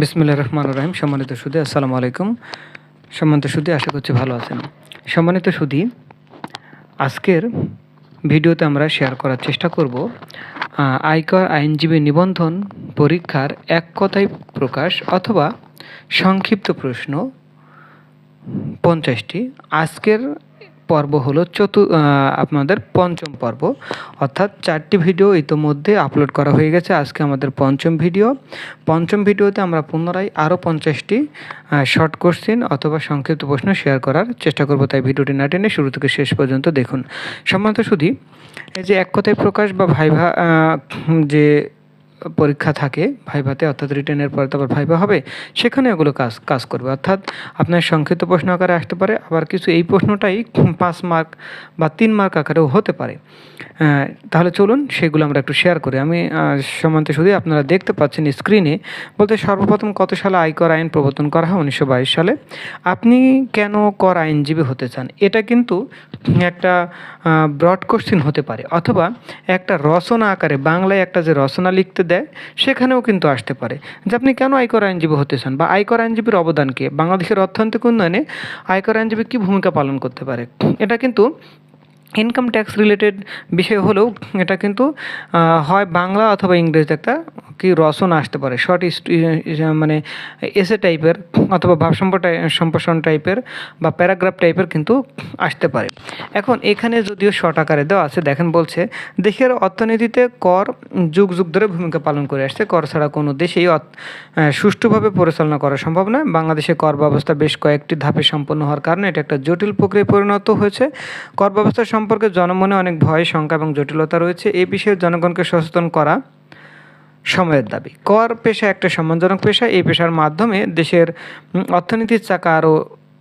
বিসমিল্লা রহমান রাহিম। সম্মানিত সুদী, আসসালামু আলাইকুম। সম্মানিত সুদী, আশা করছি ভালো আছেন। সম্মানিত সুদী, আজকের ভিডিওতে আমরা শেয়ার করার চেষ্টা করব আয়কর আইনজীবী নিবন্ধন পরীক্ষার এক কথায় প্রকাশ অথবা সংক্ষিপ্ত প্রশ্ন পঞ্চাশটি। আজকের পর্ব হলো চতু আপনাদের পঞ্চম পর্ব। অর্থাৎ চারটি ভিডিও ইতোমধ্যে আপলোড করা হয়ে গেছে। আজকে আমাদের পঞ্চম ভিডিও। পঞ্চম ভিডিওতে আমরা পুনরায় আরও পঞ্চাশটি শর্ট কোশ্চেন অথবা সংক্ষিপ্ত প্রশ্ন শেয়ার করার চেষ্টা করব। তাই ভিডিওটি না টেনে শুরু থেকে শেষ পর্যন্ত দেখুন। সম্মানিত শুধু এই যে এক কথায় প্রকাশ বা ভাইভা যে পরীক্ষা থাকে ভাইভাতে, অর্থাৎ রিটেনের পরে তারপর ভাইভা হবে, সেখানে ওগুলো কাজ কাজ করবে। অর্থাৎ আপনার সংক্ষিপ্ত প্রশ্ন আকারে আসতে পারে, আবার কিছু এই প্রশ্নটাই পাঁচ মার্ক বা তিন মার্ক আকারেও হতে পারে। তাহলে চলুন সেগুলো আমরা একটু শেয়ার করি। আমি সমান্তে শুধু আপনারা দেখতে পাচ্ছেন স্ক্রিনে বলতে সর্বপ্রথম কত সালে আয়কর আইন প্রবর্তন করা হয়? উনিশশো বাইশ সালে। আপনি কেন কর আইনজীবী হতে চান? এটা কিন্তু একটা ব্রড কোশ্চিন হতে পারে। অথবা একটা রচনা আকারে, বাংলায় একটা যে রচনা লিখতে দেয়, সেখানেও কিন্তু আসতে পারে। যে আপনি কেন আয়কর আইনজীবী হতে চান বা আয়কর আইনজীবীর অবদানকে বাংলাদেশের অর্থনৈতিক উন্নয়নে আয়কর আইনজীবী কী ভূমিকা পালন করতে পারে? এটা কিন্তু ইনকাম ট্যাক্স রিলেটেড বিষয় হলেও এটা কিন্তু হয় বাংলা অথবা ইংরেজিতে একটা কি রসন আসতে পারে। শর্ট মানে এসে টাইপের অথবা ভাব সম্প্রসারণ টাইপের বা প্যারাগ্রাফ টাইপের কিন্তু আসতে পারে। এখন এখানে যদিও শর্ট আকারে দেওয়া আছে, দেখেন বলছে, দেশের অর্থনীতিতে কর যুগ যুগ ধরে ভূমিকা পালন করে আসছে। কর ছাড়া কোনো দেশেই সুষ্ঠুভাবে পরিচালনা করা সম্ভব নয় বাংলাদেশে কর ব্যবস্থা বেশ কয়েকটি ধাপে সম্পন্ন হওয়ার কারণে এটা একটা জটিল প্রক্রিয়ায় পরিণত হয়েছে। কর ব্যবস্থা সম্পর্কে জনমনে অনেক ভয়, শঙ্কা এবং জটিলতা রয়েছে। এই বিষয়ে জনগণকে সচেতন করা সময়ের দাবি। কর পেশা একটা সম্মানজনক পেশা। এই পেশার মাধ্যমে দেশের অর্থনীতির চাকা আরও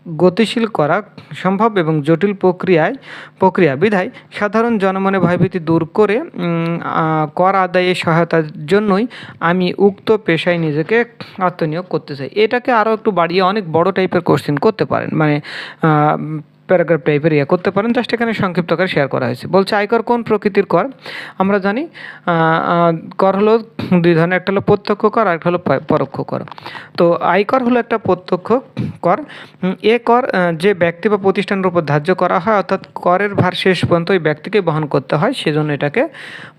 গতিশীল করা সম্ভব এবং জটিল প্রক্রিয়ায়, প্রক্রিয়া বিধায় সাধারণ জনমনে ভয়ভীতি দূর করে কর আদায়ে সহায়তার জন্যই আমি উক্ত পেশায় নিজেকে আত্মনিয়োগ করতে চাই। এটাকে আরও একটু বাড়িয়ে অনেক বড় টাইপের কোশ্চেন করতে পারেন। মানে প্যারাগ্রাফ টাইপের ইয়ে করতে পারেন। জাস্ট এখানে সংক্ষিপ্ত আকারে শেয়ার করা হয়েছে। বলছে আয়কর কোন প্রকৃতির কর? আমরা জানি কর হলো দুই ধরনের, একটা হলো প্রত্যক্ষ কর আর একটা হলো পরোক্ষ কর। তো আয়কর হলো একটা প্রত্যক্ষ কর। এ কর যে ব্যক্তি বা প্রতিষ্ঠানের উপর ধার্য করা হয়, অর্থাৎ করের ভার শেষ পর্যন্ত ওই ব্যক্তিকে বহন করতে হয়, সেজন্য এটাকে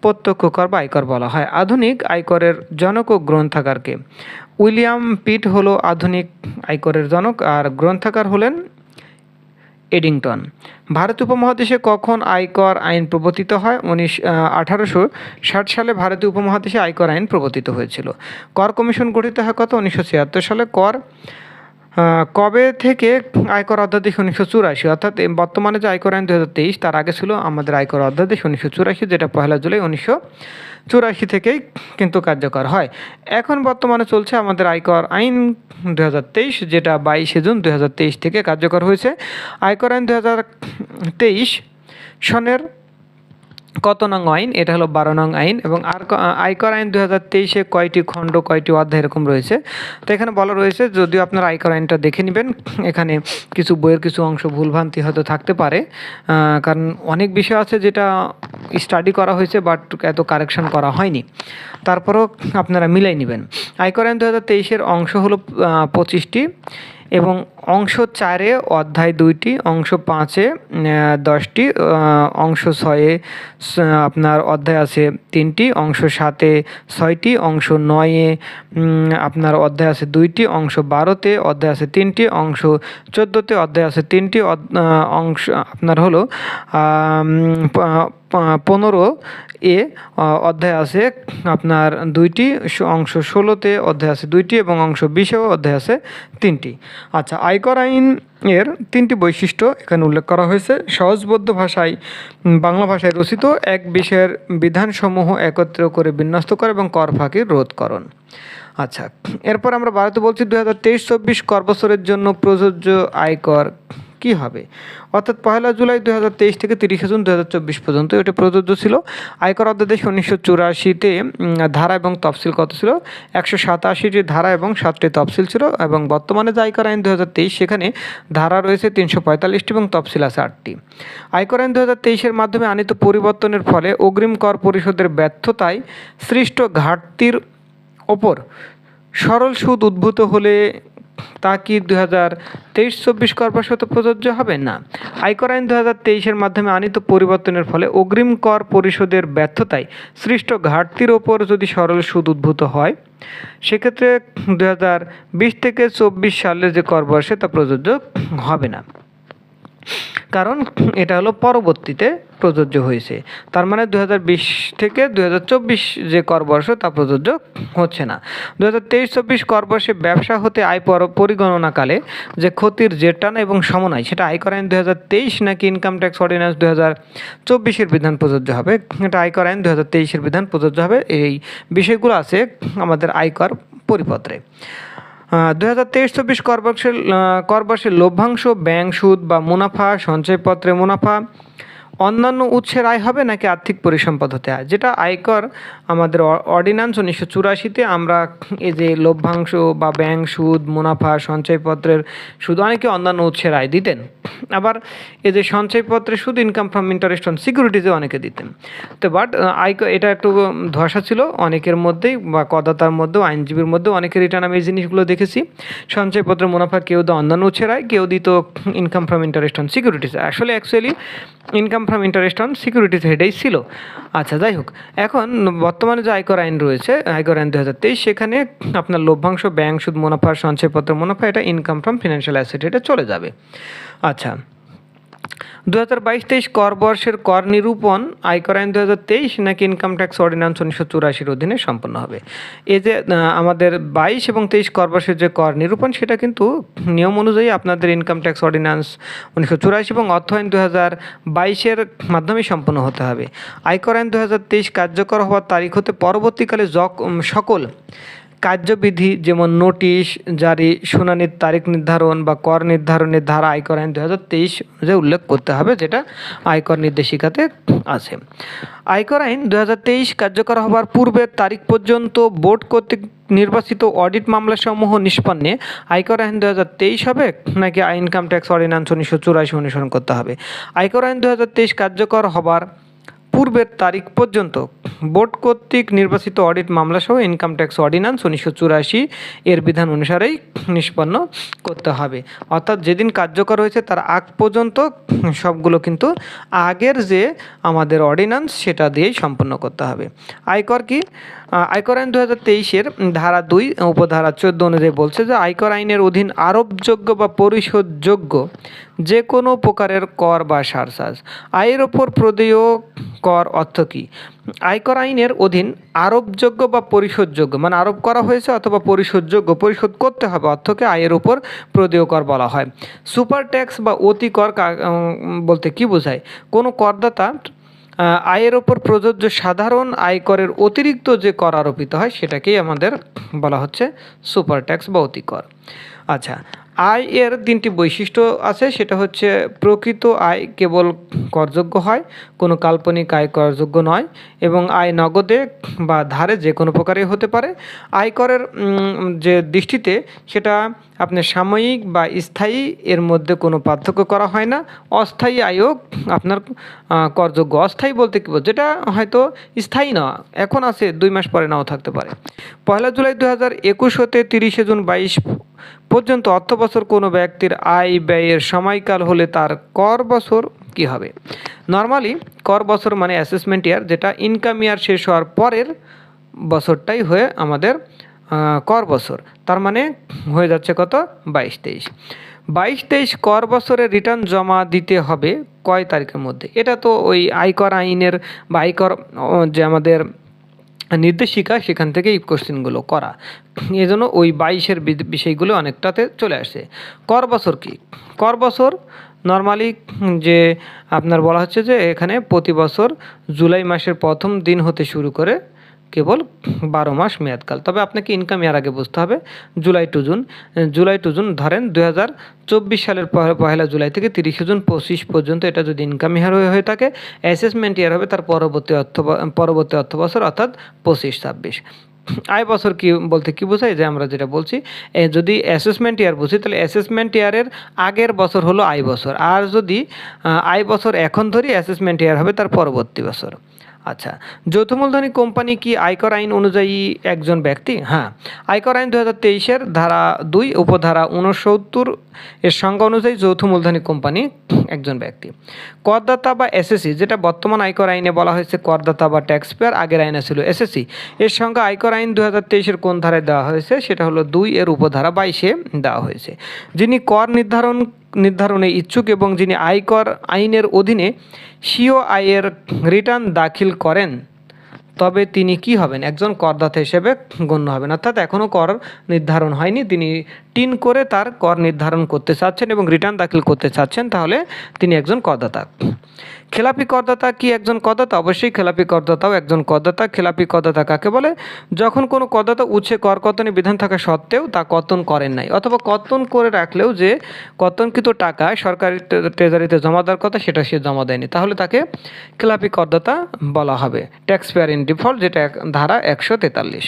প্রত্যক্ষ কর বা আয়কর বলা হয়। আধুনিক আয়করের জনক ও গ্রন্থাগারকে। উইলিয়াম পিট হলো আধুনিক আয়করের জনক আর গ্রন্থাগার হলেন এডিংটন। ভারত উপমহাদেশে কখন আয়কর আইন প্রবর্তিত হয়? উনিশ আঠারোশো ষাট সালে ভারতীয় উপমহাদেশে আয়কর আইন প্রবর্তিত হয়েছিল। কর কমিশন গঠিত হয় কত? উনিশশো ছিয়াত্তর সালে। কর কবে থেকে আয়কর অধ্যাদেশ উনিশশো চুরাশি? অর্থাৎ বর্তমানে যে আয়কর আইন দু তেইশ, তার আগে ছিল আমাদের আয়কর অধ্যাদেশ উনিশশো চুরাশি, যেটা পয়লা জুলাই উনিশশো চুরাশি থেকেই কিন্তু কার্যকর হয়। এখন বর্তমানে চলছে আমাদের আয়কর আইন দু হাজার তেইশ, যেটা বাইশে জুন দু তেইশ থেকে কার্যকর হয়েছে। আয়কর আইন দু হাজার তেইশ সনের কত নং আইন? এটা হলো বারো নং আইন এবং আর আয়কর আইন দু হাজার তেইশে কয়টি খণ্ড, কয়টি অধ্যায় এরকম রয়েছে। তো এখানে বলা রয়েছে, যদিও আপনার আয়কর আইনটা দেখে নেবেন, এখানে কিছু বইয়ের কিছু অংশ ভুলভ্রান্তি হয়তো থাকতে পারে কারণ অনেক বিষয় আছে যেটা স্টাডি করা হয়েছে বাট এত কারেকশন করা হয়নি। তারপরও আপনারা মিলাই নেবেন। আয়কর আইন দু হাজার তেইশের অংশ হলো পঁচিশটি এবং অংশ চারে, অধ্যায় দুইটি, অংশ পাঁচে দশটি অংশ ছয়ে আপনার অধ্যায় আছে তিনটি, অংশ সাতে ছয়টি, অংশ নয়ে আপনার অধ্যায় আছে দুইটি, অংশ বারোতে অধ্যায় আছে তিনটি, অংশ চোদ্দোতে অধ্যায় আছে তিনটি অংশ, আপনার হলো পনেরো এ অধ্যায় আছে আপনার দুইটি অংশ ষোলোতে অধ্যায় আছে দুইটি এবং অংশ বিশেও অধ্যায় আছে তিনটি। আচ্ছা আয়কর আইন এর তিনটি বৈশিষ্ট্য এখানে উল্লেখ করা হয়েছে। সহজবদ্ধ ভাষায় বাংলা ভাষায় রচিত এক বিষয়ের বিধানসমূহ একত্র করে বিন্যস্ত করে এবং কর ফাঁকির রোধকরণ আচ্ছা এরপর আমরা ভারতে বলছি দু হাজার তেইশ চব্বিশ কর বছরের জন্য প্রযোজ্য আয়কর কি হবে? অর্থাৎ পয়লা জুলাই দু হাজার তেইশ থেকে তিরিশে জুন দু হাজার চব্বিশ পর্যন্ত এটা প্রযোজ্য ছিল। আয়কর অধ্যাদেশ উনিশশো চুরাশিতে ধারা এবং তফসিল কত ছিল? একশো সাতাশিটি ধারা এবং সাতটি তফসিল ছিল এবং বর্তমানে যে আয়কর আইন দু হাজার তেইশ, সেখানে ধারা রয়েছে তিনশো পঁয়তাল্লিশটি এবং তফসিল আছে আটটি। আয়কর আইন দু হাজার মাধ্যমে আনিত পরিবর্তনের ফলে অগ্রিম কর পরিশোধের ব্যর্থতায় সৃষ্ট ঘাটতির ওপর সরল সুদ উদ্ভূত হলে তা কি দু হাজার তেইশ চব্বিশ কর বর্ষতে প্রযোজ্য হবে? না। আয়কর আইন দু হাজার তেইশের মাধ্যমে আনিত পরিবর্তনের ফলে অগ্রিম কর পরিশোধের ব্যর্থতায় সৃষ্ট ঘাটতির ওপর যদি সরল সুদ উদ্ভূত হয়, সেক্ষেত্রে দু হাজার বিশ থেকে চব্বিশ সালের যে কর বর্ষে তা প্রযোজ্য হবে না। কারণ এটা হলো পরবর্তীতে প্রযোজ্য হয়েছে। তার মানে দুই হাজার বিশ থেকে দুই হাজার চব্বিশ যে কর বর্ষ, তা প্রযোজ্য হচ্ছে না। দু হাজার তেইশ চব্বিশ কর বর্ষে ব্যবসা হতে আয় পর পরিগণনাকালে যে ক্ষতির জেটানা এবং সমন্বয়, সেটা আয়কর আইন দু হাজার তেইশ নাকি ইনকাম ট্যাক্স অর্ডিন্যান্স দু হাজার চব্বিশের বিধান প্রযোজ্য হবে। এটা আয়কর আইন দু হাজার তেইশের বিধান প্রযোজ্য হবে। এই বিষয়গুলো আছে আমাদের আয়কর পরিপত্রে। দু হাজার তেইশ চব্বিশ করবর্ষের করবর্ষের লভ্যাংশ ব্যাংক সুদ বা মুনাফা সঞ্চয়পত্রে মুনাফা অন্যান্য উৎসের আয় হবে নাকি আর্থিক পরিসম্পদ হতে হয়? যেটা আয়কর আমাদের অর্ডিন্যান্স উনিশশো চুরাশিতে আমরা এই যে লভ্যাংশ বা ব্যাংক সুদ, মুনাফা, সঞ্চয়পত্রের সুদ অনেকে অন্যান্য উৎসের আয় দিতেন। আবার এই যে সঞ্চয়পত্রের সুদ ইনকাম ফ্রম ইন্টারেস্ট অন সিকিউরিটিজে অনেকে দিতেন। তো বাট আয়কর এটা একটু ধসা ছিল। অনেকের মধ্যেই বা কদাতার মধ্যেও, আইনজীবীর মধ্যেও অনেকের রিটার্ন আমি এই জিনিসগুলো দেখেছি। সঞ্চয়পত্রের মুনাফা কেউ তো অন্যান্য উৎসের আয়, কেউ দিত income from interest on securities আসলে actually income from interest on securities হেডেই ছিল। আচ্ছা যাই হোক, এখন বর্তমানে যে আয়কর আইন রয়েছে, আয়কর আইন দু হাজার তেইশ, সেখানে আপনার লভ্যাংশ, ব্যাংক সুদ, মুনাফা, সঞ্চয়পত্র, মুনাফা, এটা ইনকাম ফ্রম ফিনান্সিয়াল অ্যাসেট এটা চলে যাবে। আচ্ছা দু হাজার বাইশ তেইশ কর বর্ষের কর নিরূপণ আয়কর আইন দু হাজার তেইশ নাকি ইনকাম ট্যাক্স অর্ডিন্যান্স উনিশশো চুরাশির অধীনে সম্পন্ন হবে। এই যে আমাদের বাইশ এবং তেইশ কর বর্ষের যে কর নিরূপণ, সেটা কিন্তু নিয়ম অনুযায়ী আপনাদের ইনকাম ট্যাক্স অর্ডিন্যান্স উনিশশো চুরাশি এবং অর্থ আইন দু হাজার বাইশের মাধ্যমে সম্পন্ন হতে হবে। আয়কর আইন দু হাজার তেইশ কার্যকর হওয়ার তারিখ হতে পরবর্তীকালে সকল কার্যবিধি যেমন নোটিশ, জারি শুনানির তারিখ নির্ধারণ বা কর নির্ধারণের ধারা আয়কর আইন দু হাজার তেইশ অনুযায়ী উল্লেখ করতে হবে, যেটা আয়কর নির্দেশিকাতে আছে। আয়কর আইন দু হাজার তেইশ কার্যকর হওয়ার পূর্বের তারিখ পর্যন্ত বোর্ড কর্তৃক নির্বাচিত অডিট মামলাসমূহ নিষ্পন্নে আয়কর আইন দু হাজার তেইশ হবে, নাকি ইনকাম ট্যাক্স অর্ডিন্যান্স উনিশশো চুরাশি অনুসরণ করতে হবে। আয়কর আইন দু হাজার তেইশ কার্যকর হবার পূর্বের তারিখ পর্যন্ত বোর্ড কর্তৃক নির্বাচিত অডিট মামলাসহ ইনকাম ট্যাক্স অর্ডিন্যান্স উনিশশো চুরাশি এর বিধান অনুসারেই নিষ্পন্ন করতে হবে। অর্থাৎ যেদিন কার্যকর হয়েছে তার আগ পর্যন্ত সবগুলো কিন্তু আগের যে আমাদের অর্ডিন্যান্স সেটা দিয়েই সম্পন্ন করতে হবে। আয়কর কি? আয়কর আইন দু হাজার তেইশের ধারা দুই, উপধারা চোদ্দ অনুযায়ী বলছে যে আয়কর আইনের অধীন আরোপযোগ্য বা পরিশোধযোগ্য যে কোনো প্রকারের কর বা সারসাজ আয়ের ওপর প্রদেয় কর অর্থ কী? আয়কর আইনের অধীন আরোপযোগ্য বা পরিশোধযোগ্য মানে আরোপ করা হয়েছে অথবা পরিশোধযোগ্য, পরিশোধ করতে হবে অর্থকে আয়ের উপর প্রদেয় কর বলা হয়। সুপার ট্যাক্স বা অতি কর বলতে কি বোঝায়? কোনো করদাতা আয়ের ওপর প্রযোজ্য সাধারণ আয়করের অতিরিক্ত যে কর আরোপিত হয়, সেটাকেই আমাদের বলা হচ্ছে সুপার ট্যাক্স বা অতিকর আচ্ছা আয় এর তিনটি বৈশিষ্ট্য আছে, সেটা হচ্ছে প্রকৃত আয় কেবল করযোগ্য হয়, কোনো কাল্পনিক আয় করযোগ্য নয় এবং আয় নগদে বা ধারে যে কোনো প্রকারে হতে পারে। আয়করের যে দৃষ্টিতে সেটা আপনার সাময়িক বা স্থায়ী এর মধ্যে কোনো পার্থক্য করা হয় না। অস্থায়ী আয়ও আপনার করযোগ্য। অস্থায়ী বলতে কী যেটা হয়তো স্থায়ী না, এখন আছে, দুই মাস পরে নাও থাকতে পারে। পয়লা জুলাই দু হাজার একুশ হতে তিরিশে জুন বাইশ পর্যন্ত অর্থ বছর কোনো ব্যক্তির আয় ব্যয়ের সময়কাল হলে তার কর বছর কি হবে? নর্মালি কর বছর মানে অ্যাসেসমেন্ট ইয়ার যেটা ইনকাম ইয়ার শেষ হওয়ার পরের বছরটাই হয়ে আমাদের কর বছর। তার মানে হয়ে যাচ্ছে কত? বাইশ তেইশ। বাইশ তেইশ কর বছরের রিটার্ন জমা দিতে হবে কয় তারিখের মধ্যে? এটা তো ওই আয়কর আইনের বা আয়কর যে আমাদের নির্দেশিকা সেখান থেকে এই কোশ্চেনগুলো করা। এজন্য জন্য ওই বাইশের বিষয়গুলো অনেকটাতে চলে আসে। কর বছর কী? কর বছর নর্মালি যে আপনার বলা হচ্ছে যে এখানে প্রতি বছর জুলাই মাসের প্রথম দিন হতে শুরু করে কেবল বারো মাস মেয়াদকাল। তবে আপনাকে ইনকাম ইয়ার আগে বুঝতে হবে, July to June July to June ধরেন দু হাজার চব্বিশ সালের পহেলা জুলাই থেকে তিরিশে জুন পঁচিশ পর্যন্ত এটা যদি ইনকাম ইয়ার হয়ে থাকে অ্যাসেসমেন্ট ইয়ার হবে তার পরবর্তী অর্থ পরবর্তী অর্থ বছর, অর্থাৎ পঁচিশ ছাব্বিশ। আয় বছর কি বলতে কি বোঝায়? যে আমরা যেটা বলছি যদি অ্যাসেসমেন্ট ইয়ার বুঝি, তাহলে অ্যাসেসমেন্ট ইয়ারের আগের বছর হলো আয় বছর। আর যদি আয় বছর এখন ধরি অ্যাসেসমেন্ট ইয়ার হবে তার পরবর্তী বছর। আচ্ছা যৌথ মূলধনী কোম্পানি কি আয়কর আইন অনুযায়ী একজন ব্যক্তি? হ্যাঁ আয়কর আইন দু হাজার তেইশের ধারা দুই, উপধারা উনসত্তর এর সংজ্ঞা অনুযায়ী যৌথ মূলধনী কোম্পানি একজন ব্যক্তি। করদাতা বা এসএসসি, যেটা বর্তমান আয়কর আইনে বলা হয়েছে, করদাতা বা ট্যাক্স পেয়ার আগের আইনে ছিল এসএসসি। এর সঙ্গে আয়কর আইন দু হাজার তেইশের কোন ধারায় দেওয়া হয়েছে? সেটা হলো দুই, এর উপধারা বাইশে দেওয়া হয়েছে। যিনি কর নির্ধারণ নির্ধারণে ইচ্ছুক এবং যিনি আয়কর আইনের অধীনে সিও আয়ের রিটার্ন দাখিল করেন, তবে তিনি কি হবেন? একজন করদাতা হিসেবে গণ্য হবেন। অর্থাৎ এখনও কর নির্ধারণ হয়নি। তিনি টিন করে তার কর নির্ধারণ করতে চাচ্ছেন এবং রিটার্ন দাখিল করতে চাচ্ছেন, তাহলে তিনি একজন করদাতা। খেলাপি করদাতা কি একজন করদাতা? অবশ্যই খেলাপি করদাতাও একজন করদাতা। খেলাপি করদাতা কাকে বলে? যখন কোনো করদাতা উচ্ছে কর কর্তনের বিধান থাকা সত্ত্বেও তা কর্তন করেন নাই, অথবা কর্তন করে রাখলেও যে কর্তনকৃত টাকা সরকারি ট্রেজারিতে জমা দেওয়ার কথা সেটা সে জমা দেয়নি। তাহলে তাকে খেলাপি করদাতা বলা হবে। ট্যাক্স পেয়ার ইন ডিফল্ট যেটা ধারা একশো তেতাল্লিশ।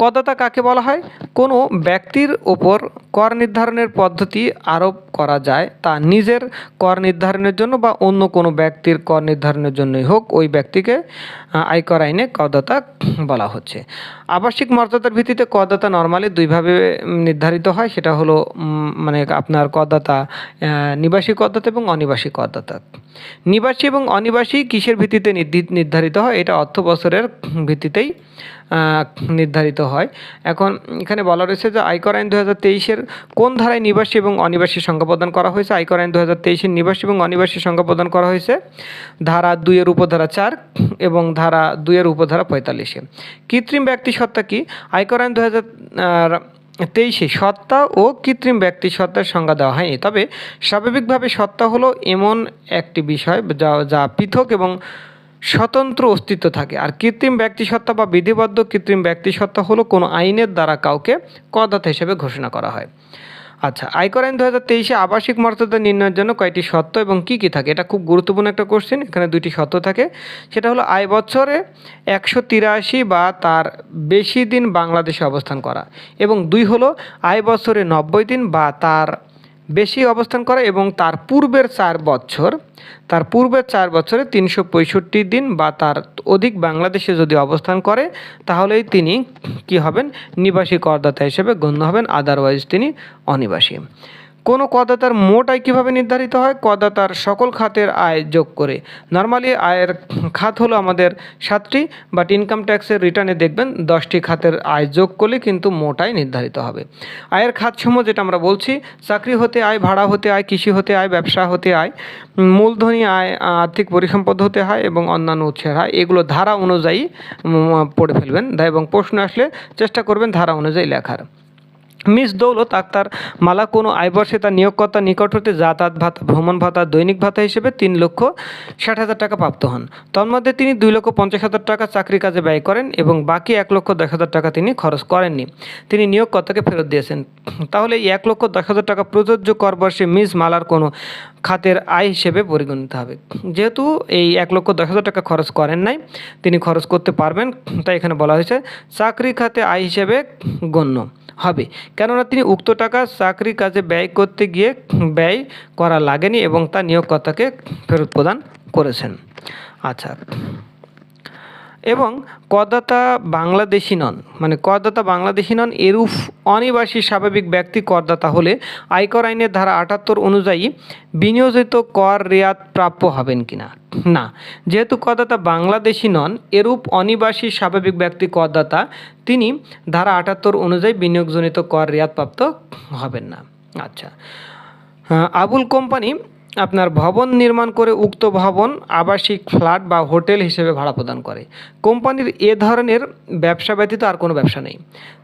করদাতা কাকে বলা হয়? কোনো ব্যক্তির ওপর কর নির্ধারণের পদ্ধতি আরোপ করা যায়, তা নিজের কর নির্ধারণের জন্য বা অন্য কোনো ব্যক্তির কর নির্ধারণের জন্যই হোক, ওই ব্যক্তিকে আয়কর আইনে করদাতা বলা হচ্ছে। আবাসিক মর্যাদার ভিত্তিতে করদাতা নর্মালি দুইভাবে নির্ধারিত হয়, সেটা হলো মানে আপনার করদাতা নিবাসী করদাতা এবং অনিবাসী করদাতা নিবাসী এবং অনিবাসী কিসের ভিত্তিতে নির্ধারিত হয়? এটা অর্থ বছরের ভিত্তিতেই নির্ধারিত হয়। এখন এখানে বলা রয়েছে যে আয়কর আইন দু হাজার কোন ধারায় নিবাসী এবং অনিবাসী সংজ্ঞা প্রদান করা হয়েছে? আয়কর আইন দু হাজার নিবাসী এবং অনিবাসী সংজ্ঞা প্রদান করা হয়েছে ধারা দুইয়ের উপধারা চার এবং ধারা দুইয়ের উপধারা পঁয়তাল্লিশে। কৃত্রিম ব্যক্তি সত্তা কি? আয়কর আইন দু হাজার তেইশে সত্তা ও কৃত্রিম ব্যক্তি সত্তার সংজ্ঞা দেওয়া হয়নি। তবে স্বাভাবিকভাবে সত্তা হলো এমন একটি বিষয় যা যা পৃথক এবং স্বতন্ত্র অস্তিত্ব থাকে। আর কৃত্রিম ব্যক্তিসত্তা বা বিধিবদ্ধ কৃত্রিম ব্যক্তিসত্তা হলো কোনো আইনের দ্বারা কাউকে করদাতা হিসেবে ঘোষণা করা হয়। আচ্ছা আয়কর আইন দু হাজার তেইশে আবাসিক মর্যাদা নির্ণয়ের জন্য কয়টি শর্ত এবং কি কি থাকে? এটা খুব গুরুত্বপূর্ণ একটা কোশ্চেন এখানে দুইটি শর্ত থাকে। সেটা হলো আয় বছরে একশো তিরাশি বা তার বেশি দিন বাংলাদেশে অবস্থান করা এবং দুই হলো আয় বছরে নব্বই দিন বা তার বেশি অবস্থান করে এবং তার পূর্বের চার বছর, তার পূর্বের চার বছরে তিনশো পঁয়ষট্টি দিন বা তার অধিক বাংলাদেশে যদি অবস্থান করে, তাহলেই তিনি কি হবেন? নিবাসী করদাতা হিসেবে গণ্য হবেন আদারওয়াইজ তিনি অনিবাসী। কোনো করদাতার মোট আয় কীভাবে নির্ধারিত হয়? করদাতার সকল খাতের আয় যোগ করে। নর্মালি আয়ের খাত হলো আমাদের সাতটি বাট ইনকাম ট্যাক্সের রিটার্নে দেখবেন দশটি খাতের আয় যোগ করলে কিন্তু মোট আয় নির্ধারিত হবে। আয়ের খাতসমূহ যেটা আমরা বলছি, চাকরি হতে আয়, ভাড়া হতে আয়, কৃষি হতে আয়, ব্যবসা হতে আয়, মূলধনী আয়, আর্থিক পরিসম্পদ হতে হয় এবং অন্যান্য উৎসের হয় এগুলো ধারা অনুযায়ী পড়ে ফেলবেন। এবং প্রশ্ন আসলে চেষ্টা করবেন ধারা অনুযায়ী লেখার। মিস দৌলত আক্তার মালা কোনো আয়বর্ষে তার নিয়োগকর্তার নিকট হতে যাতায়াত ভাতা, ভ্রমণ ভাতা, দৈনিক ভাতা হিসেবে তিন লক্ষ ষাট হাজার টাকা প্রাপ্ত হন। তন্মধ্যে তিনি দুই লক্ষ পঞ্চাশ হাজার টাকা চাকরি কাজে ব্যয় করেন এবং বাকি এক লক্ষ দশ হাজার টাকা তিনি খরচ করেননি। তিনি নিয়োগকর্তাকে ফেরত দিয়েছেন। তাহলে এই এক লক্ষ দশ হাজার টাকা প্রযোজ্য কর বর্ষে মিস মালার কোনো খাতের আয় হিসেবে পরিগণিত হবে। যেহেতু এই এক লক্ষ দশ হাজার টাকা খরচ করেন নাই, তিনি খরচ করতে পারবেন, তাই এখানে বলা হয়েছে, চাকরি খাতে আয় হিসেবে গণ্য। হবে। কেননা তিনি উক্ত টাকা চাকরি কাজে ব্যয় করতে গিয়ে ব্যয় করা লাগেনি এবং তা নিয়োগকর্তাকে ফেরত প্রদান করেছেন। আচ্ছা। এবং করদাতা বাংলাদেশি নন। মানে করদাতা বাংলাদেশি নন, এরূপ অনিবাসী স্বাভাবিক ব্যক্তি করদাতা হলে আয়কর আইনের ধারা আটাত্তর অনুযায়ী বিনিয়োজিত কর রেয়াত প্রাপ্য হবেন কিনা? না। যেহেতু করদাতা বাংলাদেশি নন, এরূপ অনিবাসী স্বাভাবিক ব্যক্তি করদাতা, তিনি ধারা আটাত্তর অনুযায়ী বিনিয়োগজনিত কর রেয়াত প্রাপ্ত হবেন না। আচ্ছা। আবুল কোম্পানি আপনার ভবন নির্মাণ করে উক্ত ভবন আবাসিক ফ্ল্যাট বা হোটেল হিসেবে ভাড়া প্রদান করে। কোম্পানির এ ধরনের ব্যবসা ব্যতীত আর কোনো ব্যবসা নেই।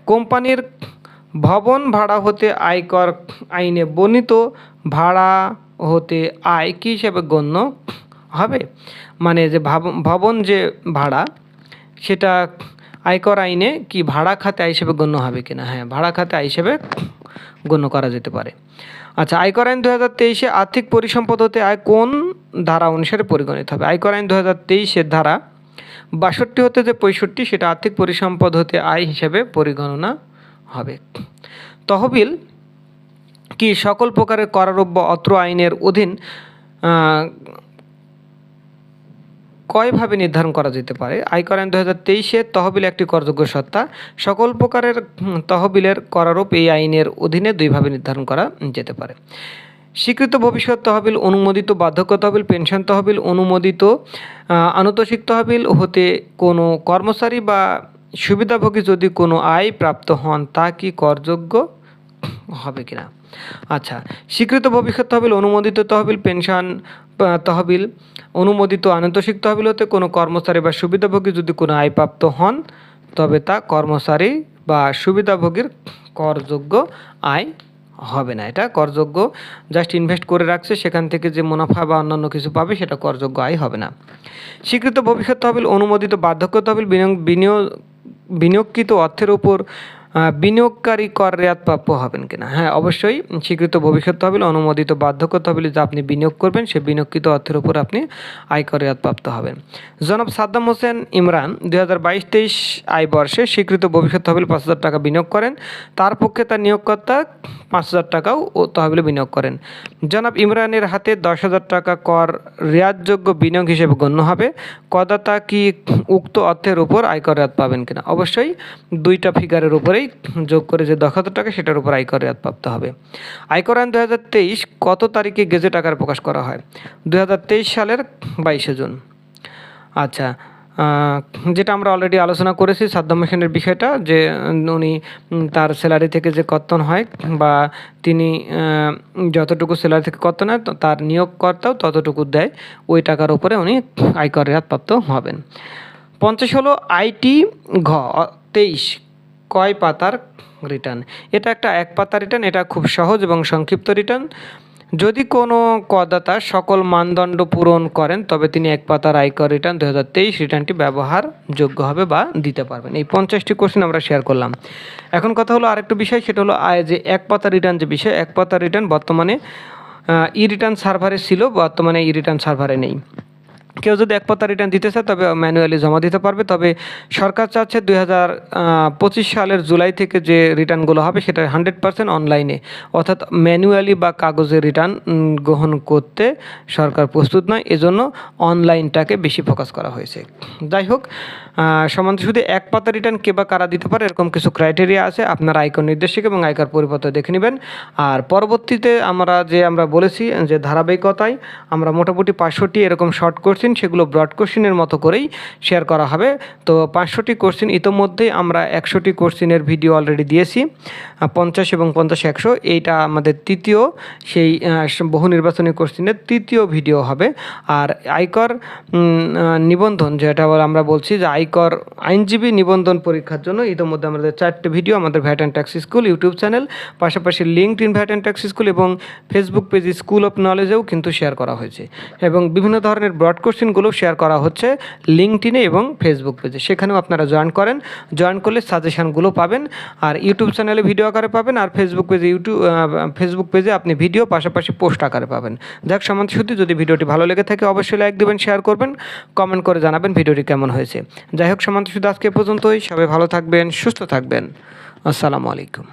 কোম্পানির ভবন ভাড়া হতে আয়কর আইনে বর্ণিত, ভাড়া হতে আয় কী হিসেবে গণ্য হবে? মানে যে ভাব- ভবন যে ভাড়া, সেটা আয়কর আইনে কি ভাড়া খাতে আয় হিসেবে গণ্য হবে কিনা? হ্যাঁ ভাড়া খাতে আয় হিসেবে গণ্য করা যেতে পারে। আচ্ছা আয়কর আইন দু তেইশে আর্থিক পরিসম্পদ হতে আয় কোন ধারা অনুসারে পরিগণিত হবে? আয়কর আইন দু তেইশের ধারা বাষট্টি হতে যে পঁয়ষট্টি সেটা আর্থিক পরিসম্পদ হতে আয় হিসেবে পরিগণনা হবে। তহবিল কি সকল প্রকারের করারোগ্য অত্র আইনের অধীন কয়ভাবে নির্ধারণ করা যেতে পারে? আয়কর আইন দু হাজার তেইশে তহবিল একটি করযোগ্য সত্তা। সকল প্রকারের তহবিলের করারূপ এই আইনের অধীনে দুইভাবে নির্ধারণ করা যেতে পারে। স্বীকৃত ভবিষ্যৎ তহবিল, অনুমোদিত বার্ধক্য তহবিল, পেনশন তহবিল, অনুমোদিত আনুতোষিক তহবিল হতে কোনো কর্মচারী বা সুবিধাভোগী যদি কোনো আয় প্রাপ্ত হন, তা কি করযোগ্য হবে কিনা? আচ্ছা স্বীকৃত ভবিষ্যৎ তহবিল, অনুমোদিত তহবিল, পেনশন তহবিল, অনুমোদিত আনন্তোষিক তহবিল হতে কোনো কর্মচারী বা সুবিধাভোগী যদি কোনো আয়প্রাপ্ত হন, তবে তা কর্মচারী বা সুবিধাভোগীর করযোগ্য আয় হবে না। এটা করযোগ্য জাস্ট ইনভেস্ট করে রাখছে, সেখান থেকে যে মুনাফা বা অন্যান্য কিছু পাবে, সেটা করযোগ্য আয় হবে না। স্বীকৃত ভবিষ্যৎ তহবিল, অনুমোদিত বার্ধক্য তহবিল, বিনিয়োগ বিনিয়োগ বিনিয়োগকৃত অর্থের উপর বিনিয়োগকারী কর রেয়াত প্রাপ্য হবেন কিনা? হ্যাঁ অবশ্যই স্বীকৃত ভবিষ্যৎ তহবিল, অনুমোদিত বার্ধক্য তহবিলে যা আপনি বিনিয়োগ করবেন, সে বিনিয়োগকৃত অর্থের উপর আপনি আয়কর রেয়াত প্রাপ্ত হবেন। জনাব সাদ্দাম হোসেন ইমরান দুই হাজার বাইশ তেইশ আয় বর্ষে স্বীকৃত ভবিষ্যৎ তহবিল পাঁচ হাজার টাকা বিনিয়োগ করেন। তার পক্ষে তার নিয়োগকর্তা পাঁচ হাজার টাকাও ও তহবিলে বিনিয়োগ করেন। জনাব ইমরানের হাতে দশ হাজার টাকা কর রেয়াতযোগ্য বিনিয়োগ হিসেবে গণ্য হবে। করদাতা কি উক্ত অর্থের উপর আয়কর রেয়াত পাবেন কিনা? অবশ্যই দুইটা ফিগারের উপরেই যোগ করে যে দশ হাজার টাকা সেটার উপর আয়কর রেয়াত প্রাপ্ত হবে। আয়কর আইন দু হাজার তেইশ কত তারিখে গেজেট আকারে প্রকাশ করা হয়? দু হাজার তেইশ সালের বাইশে জুন। আচ্ছা যেটা আমরা অলরেডি আলোচনা করেছি সাদ্দাম হোসেনের বিষয়টা, যে উনি তার স্যালারি থেকে যে কর্তন হয় বা তিনি যতটুকু স্যালারি থেকে কর্তন হয়, তার নিয়োগকর্তাও ততটুকু দেয়, ওই টাকার উপরে উনি আয়কর রেয়াতপ্রাপ্ত হবেন। পঞ্চাশ হলো আইটি ঘ তেইশ। কয় পাতার রিটার্ন এটা একটা এক পাতা রিটার্ন এটা খুব সহজ এবং সংক্ষিপ্ত রিটার্ন যদি কোনো করদাতা সকল মানদণ্ড পূরণ করেন, তবে তিনি এক পাতার আয়কর রিটার্ন দু হাজার তেইশ রিটার্নটি ব্যবহারযোগ্য হবে বা দিতে পারবেন। এই পঞ্চাশটি কোশ্চেন আমরা শেয়ার করলাম। এখন কথা হলো আরেকটু বিষয়, সেটা হলো, আয় যে এক পাতা রিটার্ন যে বিষয়, এক পাতা রিটার্ন বর্তমানে ই রিটার্ন সার্ভারে ছিল, বর্তমানে ই রিটার্ন সার্ভারে নেই। কেউ যদি এক পাতা রিটার্ন দিতে চায়, তবে ম্যানুয়ালি জমা দিতে পারবে। তবে সরকার চাচ্ছে দুই হাজার পঁচিশ সালের জুলাই থেকে যে রিটার্নগুলো হবে, সেটা হান্ড্রেড পার্সেন্ট অনলাইনে অর্থাৎ ম্যানুয়ালি বা কাগজে রিটার্ন গ্রহণ করতে সরকার প্রস্তুত নয়। এজন্য অনলাইনটাকে বেশি ফোকাস করা হয়েছে। যাই হোক সমান্ত শুধু এক পাতা রিটার্ন কে বা কারা দিতে পারে, এরকম কিছু ক্রাইটেরিয়া আছে। আপনার আয়কর নির্দেশিক এবং আয়কর পরিপত্র দেখে নেবেন। আর পরবর্তীতে আমরা যে আমরা বলেছি যে ধারাবাহিকতায় আমরা মোটামুটি পাঁচশোটি এরকম শর্ট কোশ্চিন সেগুলো ব্রড কোশ্চিনের মতো করেই শেয়ার করা হবে। তো পাঁচশোটি কোশ্চিন ইতোমধ্যেই আমরা একশোটি কোশ্চিনের ভিডিও অলরেডি দিয়েছি পঞ্চাশ এবং পঞ্চাশ একশো। এইটা আমাদের তৃতীয়, সেই বহু নির্বাচনী কোশ্চিনের তৃতীয় ভিডিও হবে। আর আয়কর নিবন্ধন, যেটা আমরা বলছি যে আয়কর আইনজীবী নিবন্ধন পরীক্ষার জন্য ইতিমধ্যে আমাদের চারটে ভিডিও আমাদের VAT and tax school YouTube channel পাশাপাশি LinkedIn VAT and tax school এবং ফেসবুক পেজ স্কুল অফ নলেজেও কিন্তু শেয়ার করা হয়েছে। এবং বিভিন্ন ধরনের ব্রড কোশ্চেনগুলো শেয়ার করা হচ্ছে লিঙ্কড ইনে এবং ফেসবুক পেজে সেখানেও আপনারা জয়েন করেন। জয়েন করলে সাজেশানগুলো পাবেন আর ইউটিউব চ্যানেলে ভিডিও আকারে পাবেন আর ফেসবুক পেজে ইউটিউব ফেসবুক পেজে আপনি ভিডিও পাশাপাশি পোস্ট আকারে পাবেন। যাক শুদ্ধি যদি ভিডিওটি ভালো লেগে থাকে, অবশ্যই লাইক দেবেন শেয়ার করবেন। কমেন্ট করে জানাবেন ভিডিওটি কেমন হয়েছে। যাই হোক সমান্ত শুধু আজকে পর্যন্তই। সবাই ভালো থাকবেন সুস্থ থাকবেন। আসসালামু আলাইকুম।